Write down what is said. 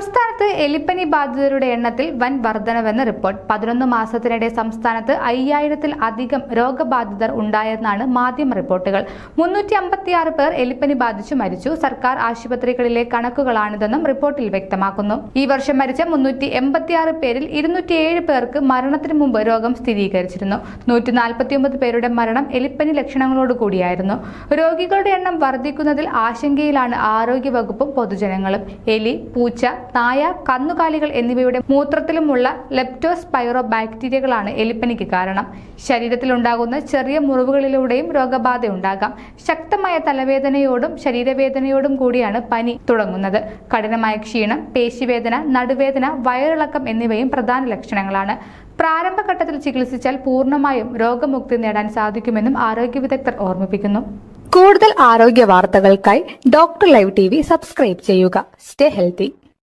സംസ്ഥാനത്ത് എലിപ്പനി ബാധിതരുടെ എണ്ണത്തിൽ വൻ വർധനവെന്ന റിപ്പോർട്ട്. പതിനൊന്ന് മാസത്തിനിടെ സംസ്ഥാനത്ത് അയ്യായിരത്തിൽ അധികം രോഗബാധിതർ ഉണ്ടായെന്നാണ് മാധ്യമ റിപ്പോർട്ടുകൾ. മുന്നൂറ്റി അമ്പത്തിയാറ് പേർ എലിപ്പനി ബാധിച്ചു മരിച്ചു. സർക്കാർ ആശുപത്രികളിലെ കണക്കുകളാണിതെന്നും റിപ്പോർട്ടിൽ വ്യക്തമാക്കുന്നു. ഈ വർഷം മരിച്ച മുന്നൂറ്റി എൺപത്തിയാറ് പേരിൽ ഇരുന്നൂറ്റിയേഴ് പേർക്ക് മരണത്തിന് മുമ്പ് രോഗം സ്ഥിരീകരിച്ചിരുന്നു. നൂറ്റി നാൽപ്പത്തിയൊമ്പത് പേരുടെ മരണം എലിപ്പനി ലക്ഷണങ്ങളോട് കൂടിയായിരുന്നു. രോഗികളുടെ എണ്ണം വർദ്ധിക്കുന്നതിൽ ആശങ്കയിലാണ് ആരോഗ്യവകുപ്പും പൊതുജനങ്ങളും. എലി പൂച്ച നായ കന്നുകാലികൾ എന്നിവയുടെ മൂത്രത്തിലുമുള്ള ലെപ്റ്റോസ്പൈറോ ബാക്ടീരിയകളാണ് എലിപ്പനിക്ക് കാരണം. ശരീരത്തിലുണ്ടാകുന്ന ചെറിയ മുറിവുകളിലൂടെയും രോഗബാധ ഉണ്ടാകാം ശക്തമായ തലവേദനയോടും ശരീരവേദനയോടും കൂടിയാണ് പനി തുടങ്ങുന്നത്. കഠിനമായ ക്ഷീണം പേശിവേദന നടുവേദന വയറിളക്കം എന്നിവയും പ്രധാന ലക്ഷണങ്ങളാണ്. പ്രാരംഭഘട്ടത്തിൽ ചികിത്സിച്ചാൽ പൂർണമായും രോഗമുക്തി നേടാൻ സാധിക്കുമെന്നും ആരോഗ്യ വിദഗ്ധർ ഓർമ്മിപ്പിക്കുന്നു. കൂടുതൽ ആരോഗ്യ വാർത്തകൾക്കായി ഡോക്ടർ ലൈവ് ടി സബ്സ്ക്രൈബ് ചെയ്യുക. Stay healthy.